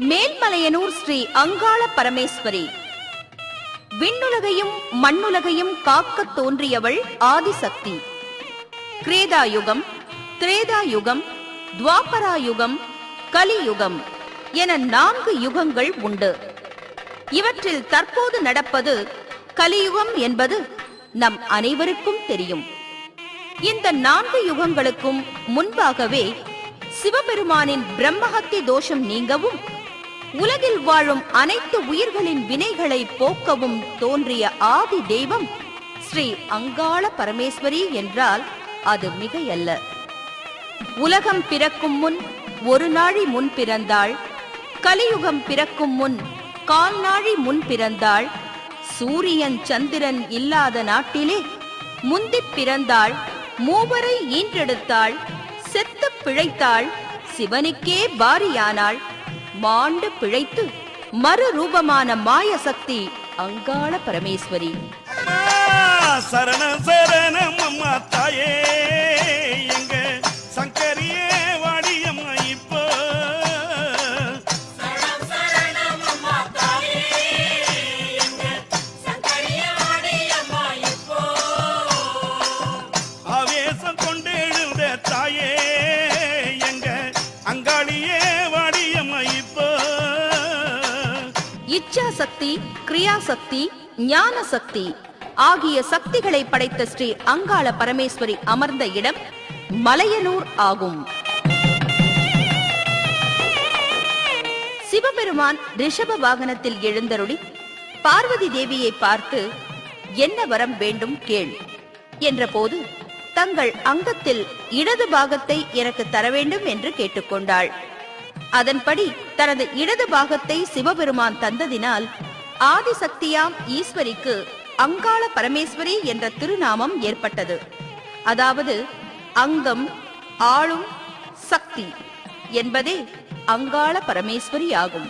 மேல்மலையனூர் ஸ்ரீ அங்காள பரமேஸ்வரி. விண்ணுலகையும் மண்ணுலகையும் காக்கத் தோன்றியவள் ஆதிசக்தி. கிரேதாயுகம் திரேதாயுகம் துவாபராயுகம் கலியுகம் என நான்கு யுகங்கள் உண்டு. இவற்றில் தற்போது நடப்பது கலியுகம் என்பது நம் அனைவருக்கும் தெரியும். இந்த நான்கு யுகங்களுக்கும் முன்பாகவே சிவபெருமானின் பிரம்மஹத்தி தோஷம் நீங்கவும் உலகில் வாழும் அனைத்து உயிர்களின் வினைகளை போக்கவும் தோன்றிய ஆதி தெய்வம் ஸ்ரீ அங்காள பரமேஸ்வரி என்றால் அது மிகையல்ல. உலகம் பிறக்கும் முன் ஒரு நாழி முன் பிறந்தாள் கலியுகம் பிறக்கும் முன் கால் நாழி முன் பிறந்தாள் சூரியன் சந்திரன் இல்லாத நாட்டிலே முந்திப் பிறந்தாள் மூவரை ஈன்றெடுத்தாள் செத்துப் பிழைத்தாள் சிவனுக்கே பாரியானாள் மாண்டு பிழைத்து மறுரூபமான மாயசக்தி அங்காள பரமேஸ்வரி. சரண சரணம் அம்மா தாயே. கிரியாசக்தி ஞான சக்தி ஆகிய சக்திகளை படைத்த ஸ்ரீ அங்காள பரமேஸ்வரி அமர்ந்த இடம் மலையனூர் ஆகும். சிவபெருமான் ரிஷப வாகனத்தில் எழுந்தருளி பார்வதி தேவியை பார்த்து என்ன வரம் வேண்டும் கேள் என்றபோது தங்கள் அங்கத்தில் இடது பாகத்தை எனக்கு தர வேண்டும் என்று கேட்டுக்கொண்டாள். அதன்படி தனது இடது பாகத்தை சிவபெருமான் தந்ததினால் ஆதிசக்தியாம் ஈஸ்வரிக்கு அங்காள பரமேஸ்வரி என்ற திருநாமம் ஏற்பட்டது. அதாவது அங்கம் ஆளும் சக்தி என்பதே அங்காள பரமேஸ்வரி ஆகும்.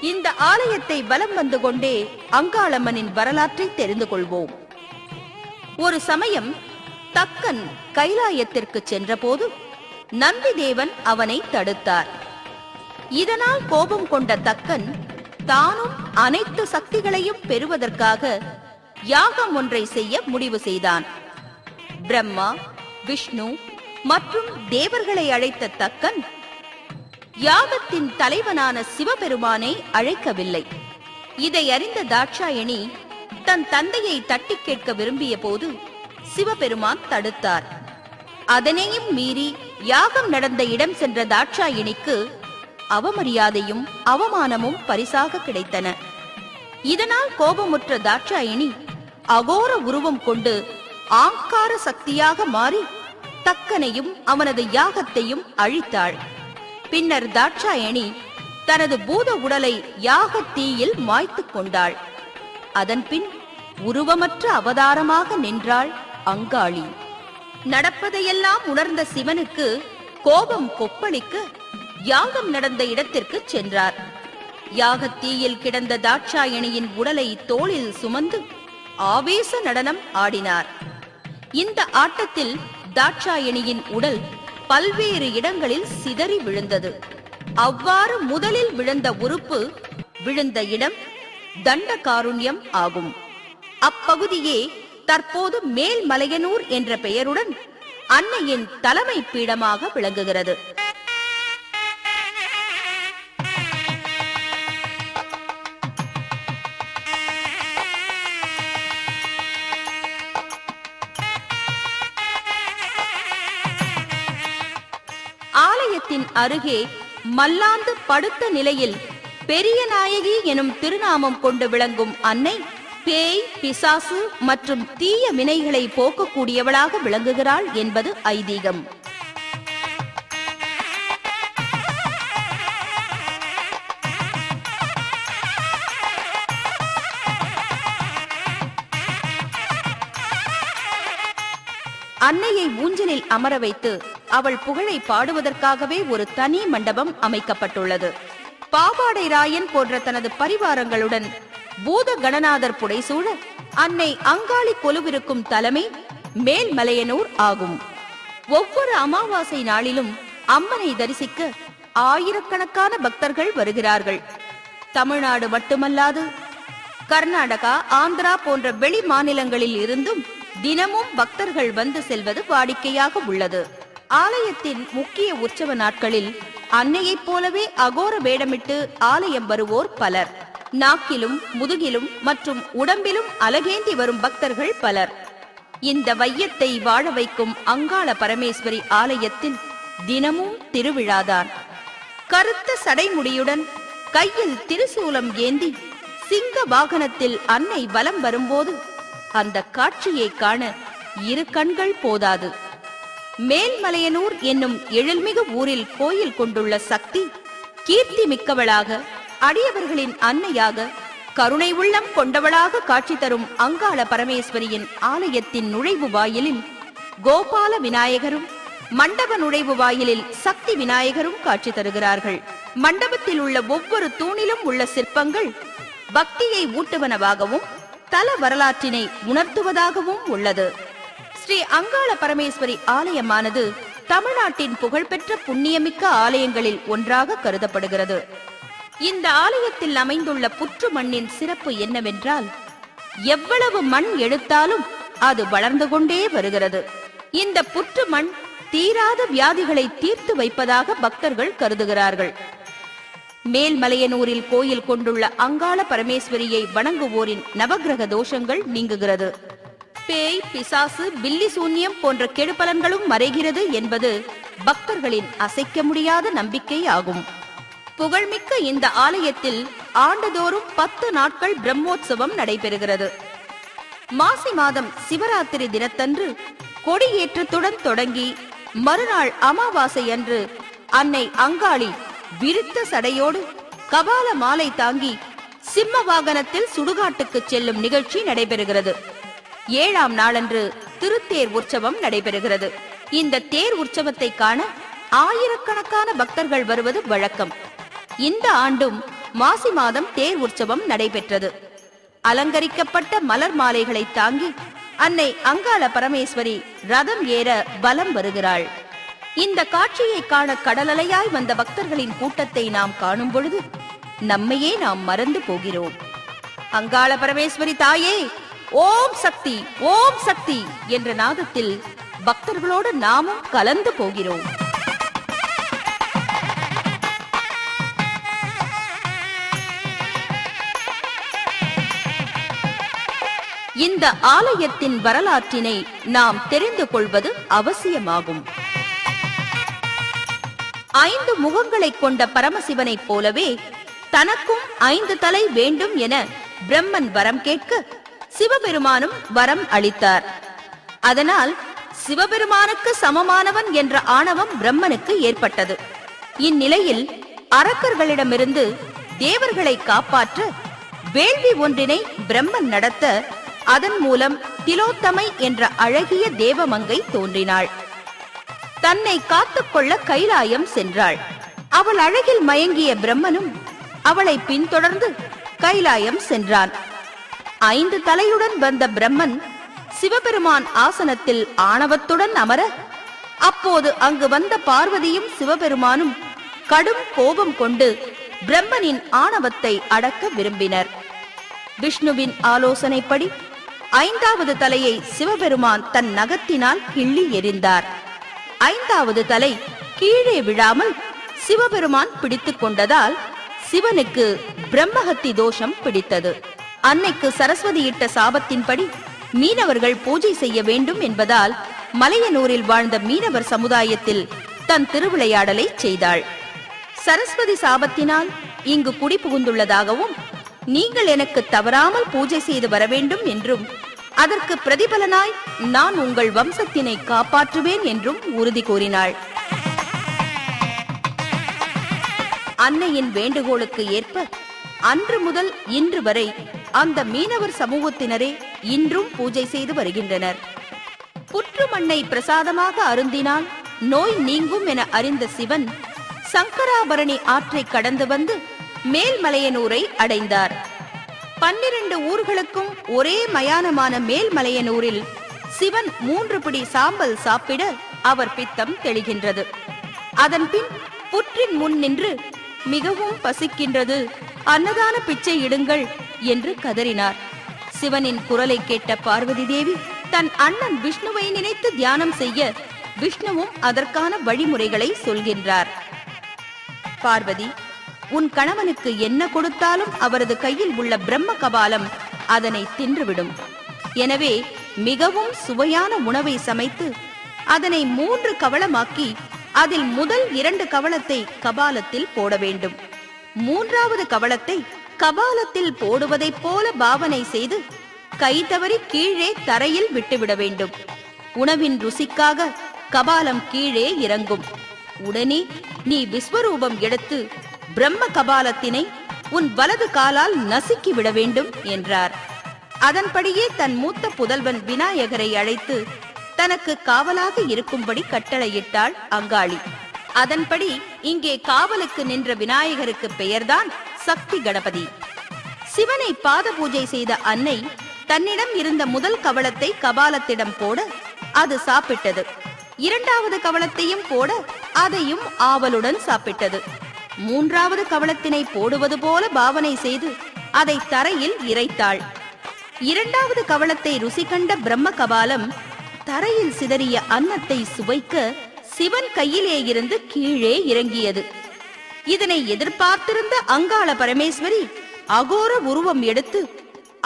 இந்த ஆலயத்தை வலம் வந்து கொண்டே அங்காளம்மனின் வரலாற்றை தெரிந்து கொள்வோம். ஒரு சமயம் தக்கன் கைலாயத்திற்கு சென்றபோது நந்திதேவன் அவனை தடுத்தார். இதனால் கோபம் கொண்ட தக்கன் தானும் அனைத்து சக்திகளையும் பெறுவதற்காக யாகம் ஒன்றை செய்ய முடிவு செய்தான். பிரம்மா விஷ்ணு மற்றும் தேவர்களை அழைத்த தக்கன் யாகத்தின் தலைவனான சிவபெருமானை அழைக்கவில்லை. இதை அறிந்த தாட்சாயணி தன் தந்தையை தட்டிக் கேட்க விரும்பிய போது சிவபெருமான் தடுத்தார். அதனையும் மீறி யாகம் நடந்த இடம் சென்ற தாட்சாயணிக்கு அவமரியாதையும் அவமானமும் பரிசாக கிடைத்தன. இதனால் கோபமுற்ற தாட்சாயினி அகோர உருவம் கொண்டு ஆங்கார சக்தியாக மாறி தக்கனையும் அவனது யாகத்தையும் அழித்தாள். பின்னர் தாட்சாயணி தனது பூத உடலை யாக தீயில் மாய்த்துக் கொண்டாள். அதன்பின் உருவமற்ற அவதாரமாக நின்றாள் அங்காளி. நடப்பதையெல்லாம் உணர்ந்த சிவனுக்கு கோபம் கொப்பளிக்க யாகம் நடந்த இடத்திற்கு சென்றார். யாகத் தீயில் கிடந்த தாட்சாயணியின் உடலை தோளில் சுமந்து ஆவேச நடனம் ஆடினார். இந்த ஆட்டத்தில் தாட்சாயணியின் உடல் பல்வேறு இடங்களில் சிதறி விழுந்தது. அவ்வாறு முதலில் விழுந்த உறுப்பு விழுந்த இடம் தண்ட காருண்யம் ஆகும். அப்பகுதியே தற்போது மேல்மலையனூர் என்ற பெயருடன் அன்னையின் தலைமை பீடமாக விளங்குகிறது. ஆலயத்தின் அருகே மல்லாந்து படுத்த நிலையில் பெரிய நாயகி எனும் திருநாமம் கொண்டு விளங்கும் அன்னை பேய் பிசாசு மற்றும் தீய வினைகளை போக்கக்கூடியவளாக விளங்குகிறாள் என்பது ஐதீகம். அன்னையை ஊஞ்சலில் அமர வைத்து அவள் புகழை பாடுவதற்காகவே ஒரு தனி மண்டபம் அமைக்கப்பட்டுள்ளது. பாவாடை ராயன் போன்ற தனது பரிவாரங்களுடன் பூத கணநாதர் புடைசூழ அன்னை அங்காளி கொலுவிருக்கும் தலைமை மேல்மலையனூர் ஆகும். ஒவ்வொரு அமாவாசை நாளிலும் அம்மனை தரிசிக்க ஆயிரக்கணக்கான பக்தர்கள் வருகிறார்கள். தமிழ்நாடு மட்டுமல்லாது கர்நாடகா ஆந்திரா போன்ற வெளி மாநிலங்களில் இருந்தும் தினமும் பக்தர்கள் வந்து செல்வது வாடிக்கையாக உள்ளது. ஆலயத்தின் முக்கிய உற்சவ நாட்களில் அன்னையைப் போலவே அகோர வேடமிட்டு ஆலயம் வருவோர் பலர். நாக்கிலும் முதுகிலும் மற்றும் உடம்பிலும் அலகேந்தி வரும் பக்தர்கள் பலர். இந்த வையத்தை வாழ வைக்கும் அங்காள பரமேஸ்வரி ஆலயத்தில் தினமும் திருவிழாதான். கருத்த சடைமுடியுடன் கையில் திருசூலம் ஏந்தி சிங்க வாகனத்தில் அன்னை வலம் வரும்போது அந்த காட்சியை காண இரு கண்கள் போதாது. மேல்மலையனூர் என்னும் எழில்மிகு ஊரில் கோயில் கொண்டுள்ள சக்தி கீர்த்தி மிக்கவளாக அடியவர்களின் அன்னையாக கருணை உள்ளம் கொண்டவளாக காட்சி தரும் அங்காள பரமேஸ்வரியின் ஆலயத்தின் நுழைவு வாயிலில் கோபால விநாயகரும் மண்டப நுழைவு வாயிலில் சக்தி விநாயகரும் காட்சி தருகிறார்கள். மண்டபத்தில் உள்ள ஒவ்வொரு தூணிலும் உள்ள சிற்பங்கள் பக்தியை ஊட்டுவனவாகவும் தல வரலாற்றினை உணர்த்துவதாகவும் உள்ளது. ஸ்ரீ அங்காள பரமேஸ்வரி ஆலயமானது தமிழ்நாட்டின் புகழ்பெற்ற புண்ணியமிக்க ஆலயங்களில் ஒன்றாக கருதப்படுகிறது. இந்த ஆலயத்தில் அமைந்துள்ள புற்று மண்ணின் சிறப்பு என்னவென்றால் எவ்வளவு மண் எடுத்தாலும் அது வளர்ந்து கொண்டே வருகிறது. இந்த புற்று மண் தீராத வியாதிகளை தீர்த்து வைப்பதாக பக்தர்கள் கருதுகிறார்கள். மேல்மலையனூரில் கோயில் கொண்டுள்ள அங்காள பரமேஸ்வரியை வணங்குவோரின் நவக்கிரக தோஷங்கள் நீங்குகிறது. பேய் பிசாசு பில்லி சூன்யம் போன்ற கெடுபலன்களும் மறைகிறது என்பது பக்தர்களின் அசைக்க முடியாத நம்பிக்கை ஆகும். புகழ்மிக்க இந்த ஆலயத்தில் ஆண்டுதோறும் பத்து நாட்கள் பிரம்மோற்சவம் நடைபெறுகிறது. மாசி மாதம் சிவராத்திரி தினத்தன்று கொடியேற்றத்துடன் தொடங்கி மறுநாள் அமாவாசை அன்று அன்னை அங்காளி விருத்த சடையோடு கபால மாலை தாங்கி சிம்ம வாகனத்தில் சுடுகாட்டுக்கு செல்லும் நிகழ்ச்சி நடைபெறுகிறது. ஏழாம் நாளன்று திருத்தேர் உற்சவம் நடைபெறுகிறது. இந்த தேர் உற்சவத்தை காண ஆயிரக்கணக்கான பக்தர்கள் வருவது வழக்கம். இந்த ஆண்டும் மாசி மாதம் தேர் உற்சவம் நடைபெற்றது. அலங்கரிக்கப்பட்ட மலர் மாலைகளை தாங்கி அன்னை அங்காள பரமேஸ்வரி ரதம் ஏற பலம் வருகிறாள். இந்த காட்சியை காண கடலலையாய் வந்த பக்தர்களின் கூட்டத்தை நாம் காணும் பொழுது நம்மையே நாம் மறந்து போகிறோம். அங்காள பரமேஸ்வரி தாயே ஓம் சக்தி ஓம் சக்தி என்ற நாதத்தில் பக்தர்களோடு நாமும் கலந்து போகிறோம். இந்த ஆலயத்தின் வரலாற்றினை நாம் தெரிந்து கொள்வது அவசியமாகும். ஐந்து முகங்களை கொண்ட பரமசிவனைப் போலவே தனக்கும் ஐந்து தலை வேண்டும் என பிரம்மன் வரம் கேட்க சிவபெருமானும் வரம் அளித்தார். அதனால் சிவபெருமானுக்கு சமமானவன் என்ற ஆணவம் பிரம்மனுக்கு ஏற்பட்டது. இந்நிலையில் அரக்கர்களிடமிருந்து தேவர்களை காப்பாற்ற வேள்வி ஒன்றினை பிரம்மன் நடத்த அதன் மூலம் திலோத்தமை என்ற அழகிய தேவமங்கை தோன்றினாள். தன்னை காத்துக்கொள்ள கைலாயம் சென்றாள். அவள் அழகில் மயங்கிய பிரம்மனும் அவளை பின்தொடர்ந்து கைலாயம் சென்றான். ஐந்து தலையுடன் வந்த பிரம்மன் சிவபெருமான் ஆசனத்தில் ஆணவத்துடன் அமர அப்போது அங்கு வந்த பார்வதியும் சிவபெருமானும் கடும் கோபம் கொண்டு பிரம்மனின் ஆணவத்தை அடக்க விரும்பினர். விஷ்ணுவின் ஆலோசனைப்படி ஐந்தாவது தலையை சிவபெருமான் தன் நகத்தினால் கிள்ளி எறிந்தார். ஐந்தாவது தலை கீழே விழாமல் சிவபெருமான் பிடித்துக் கொண்டதால் சிவனுக்கு பிரம்மஹத்தி தோஷம் பிடித்தது. அன்னைக்கு சரஸ்வதி இட்ட சாபத்தின்படி மீனவர்கள் பூஜை செய்ய வேண்டும் என்பதால் மலையனூரில் வாழ்ந்த மீனவர் சமுதாயத்தில் தன் திருவிளையாடலை செய்தாள். சரஸ்வதி சாபத்தினால் இங்கு குடி புகுந்துள்ளதாகவும் நீங்கள் எனக்கு தவறாமல் பூஜை செய்து வர வேண்டும் என்றும் அதற்கு பிரதிபலனாய் நான் உங்கள் வம்சத்தினை காப்பாற்றுவேன் என்றும் உறுதி கூறினாள். அன்னையின் வேண்டுகோளுக்கு ஏற்ப அன்று முதல் இன்று வரை அந்த மீனவர் சமூகத்தினரே இன்றும் பூஜை செய்து வருகின்றனர். புற்று மண்ணை பிரசாதமாக அருந்தினால் நோய் நீங்கும் என அறிந்த சிவன் சங்கராபரணி ஆற்றை கடந்து வந்து மேல்மலையனூரை அடைந்தார். பன்னிரண்டு ஊர்களுக்கும் ஒரே மயானமான மேல்மலையனூரில் சிவன் மூன்று பிடி சாம்பல் சாப்பிட அவர் பித்தம் தெளிகின்றது. அதன்பின் புற்றின் முன் நின்று மிகவும் பசிக்கின்றது. அன்னதான பிச்சை இடுங்கள் என்று கதறினார். சிவனின் குரலை கேட்ட பார்வதி தேவி தன் அண்ணன் விஷ்ணுவை நினைத்து தியானம் செய்ய விஷ்ணுவும் அதற்கான வழிமுறைகளை சொல்கின்றார். பார்வதி உன் கணவனுக்கு என்ன கொடுத்தாலும் அவரது கையில் உள்ள பிரம்ம கபாலம் அதனை தின்றுவிடும். எனவே மிகவும் சுவையான உணவை சமைத்து அதனை மூன்று கவளமாக்கி அதில் முதல் இரண்டு கவளத்தை கபாலத்தில் போட வேண்டும். மூன்றாவது கவளத்தை கபாலத்தில் போடுவதைப் போல பாவனை செய்து கை தவறி கீழே தரையில் விட்டுவிட வேண்டும். உணவின் ருசிக்காக கபாலம் கீழே இறங்கும். உடனே நீ விஸ்வரூபம் எடுத்து பிரம்ம கபாலத்தினை உன் வலது காலால் நசுக்கி விட வேண்டும் என்றார். அதன்படியே தன் மூத்த புதல்வன் விநாயகரை அழைத்து தனக்கு காவலாக இருக்கும்படி கட்டளையிட்டாள் அங்காளி. அதன்படி இங்கே காவலுக்கு நின்ற விநாயகருக்கு பெயர்தான் சக்தி கணபதி. சிவனை பாத பூஜை செய்த அன்னை தன்னிடம் இருந்த முதல் கவளத்தை கபாலத்திடம் போட அது சாப்பிட்டது. இரண்டாவது கவளத்தையும் போட அதையும் ஆவலுடன் சாப்பிட்டது. மூன்றாவது கவளத்தினை போடுவது போல பாவனை செய்து அதை தரையில் இறைத்தாள். இரண்டாவது கவளத்தை ருசி கண்ட பிரம்ம கபாலம் தரையில் சிதறிய அன்னத்தை சுவைக்க சிவன் கையிலே இருந்து கீழே இறங்கியது. இதனை எதிர்பார்த்திருந்த அங்காள பரமேஸ்வரி அகோர உருவம் எடுத்து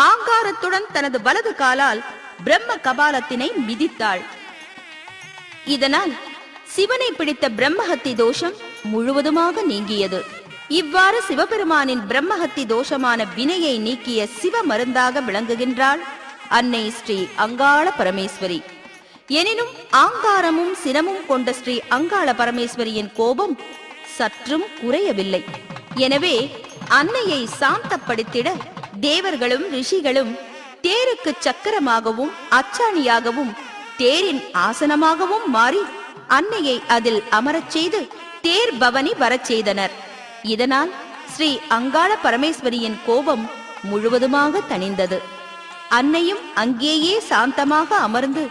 ஆங்காரத்துடன் தனது வலது காலால் பிரம்ம கபாலத்தினை மிதித்தாள். இதனால் சிவனை பிடித்த பிரம்மஹத்தி தோஷம் முழுவதுமாக நீங்கியது. இவ்வாறு சிவபெருமானின் பிரம்மஹத்தி தோஷமான வினையை நீக்கிய சிவ மருந்தாக விளங்குகின்றாள் அன்னை ஸ்ரீ அங்காள பரமேஸ்வரி. எனினும் ஆங்காரமும் சினமும் கொண்ட ஸ்ரீ அங்காள பரமேஸ்வரியின் கோபம் சற்றும் குறையவில்லை. எனவே அன்னையை சாந்தப்படுத்திட தேவர்களும் ரிஷிகளும் தேருக்கு சக்கரமாகவும் அச்சாணியாகவும் தேரின் ஆசனமாகவும் மாறி அன்னையை அதில் அமரச் செய்து தேர் பவனி வரச் செய்தனர். இதனால் ஸ்ரீ அங்காள பரமேஸ்வரியின் கோபம் முழுவதுமாக தணிந்தது. அன்னையும் அங்கேயே சாந்தமாக அமர்ந்து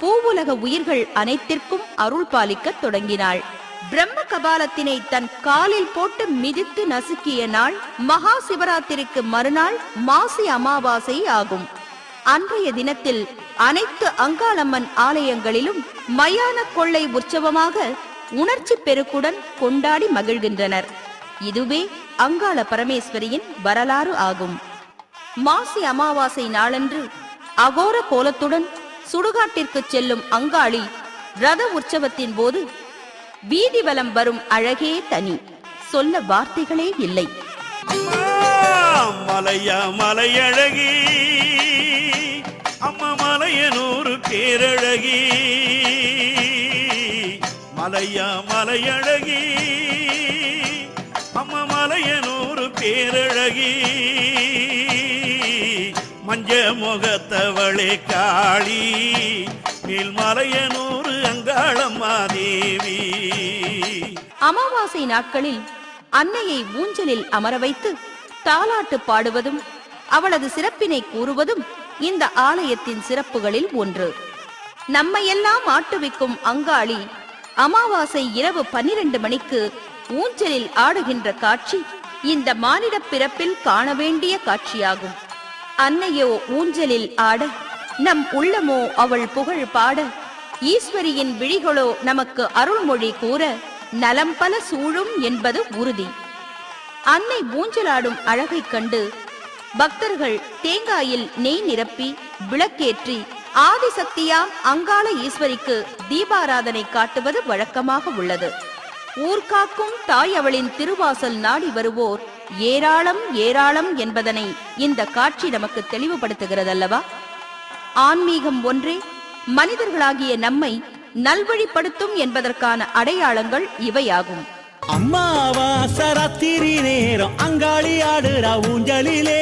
பூவுலக உயிர்கள் அனைத்திற்கும் அருள் பாலிக்கத் தொடங்கினாள். பிரம்ம கபாலத்தினை தன் காலில் போட்டு மிதித்து நசுக்கிய நாள் மகா சிவராத்திரிக்கு மறுநாள் மாசி அமாவாசை ஆகும். அன்றைய தினத்தில் அனைத்து அங்காளம்மன் ஆலயங்களிலும் மயான கொள்ளை உற்சவமாக உணர்ச்சி பெருக்குடன் கொண்டாடி மகிழ்கின்றனர். இதுவே அங்காள பரமேஸ்வரியின் வரலாறு ஆகும். மாசி அமாவாசை நாளன்று அகோர கோலத்துடன் சுடுகாட்டிற்கு செல்லும் அங்காளி ரத உற்சவத்தின் போது வீதி வலம் வரும் அழகே தனி. சொல்ல வார்த்தைகளே இல்லை. மலையா மலையழகி அம்மா மலையனூறு பேரழகி. மலையா மலையழகி அம்மா மலையனூறு பேரழகி. மஞ்ச முகத்தவளே காளி மேல் மலையனூறு அங்காளம்மா தேவி அமாவாசை நாட்களில் அன்னையை ஊஞ்சலில் அமர வைத்து தாலாட்டு பாடுவதும் அவளது சிறப்பினை கூறுவதும் இந்த ஆலயத்தின் சிறப்புகளில் ஒன்று. நம்மையெல்லாம் ஆட்டுவிக்கும் அங்காளி அமாவாசை இரவு பன்னிரண்டு மணிக்கு ஊஞ்சலில் ஆடுகின்ற காட்சி இந்த மானிட பிறப்பில் காண வேண்டிய காட்சியாகும். அன்னையோ ஊஞ்சலில் ஆட நம் உள்ளமோ அவள் புகழ் பாட ஈஸ்வரியின் விழிகளோ நமக்கு அருள்மொழி கூற நலம் பல சூழும் என்பது உறுதி. அன்னை ஊஞ்சலாடும் அழகைக் கண்டு பக்தர்கள் தேங்காயில் நெய் நிரப்பி விளக்கேற்றி ஆதிசக்தியாம் அங்காள ஈஸ்வரிக்கு தீபாராதனை காட்டுவது வழக்கமாக உள்ளது. ஊர்காக்கும் தாய் அவளின் திருவாசல் நாடி வருவோர் ஏராளம் ஏராளம் என்பதனை இந்த காட்சி நமக்கு தெளிவுபடுத்துகிறதல்லவா? ஆன்மீகம் ஒன்றே மனிதர்களாகிய நம்மை நல்வழிப்படுத்தும் என்பதற்கான அடையாளங்கள் இவையாகும். அம்மாவாச ராத்திரி நேரம் அங்காளி ஆடுற ஊஞ்சலிலே.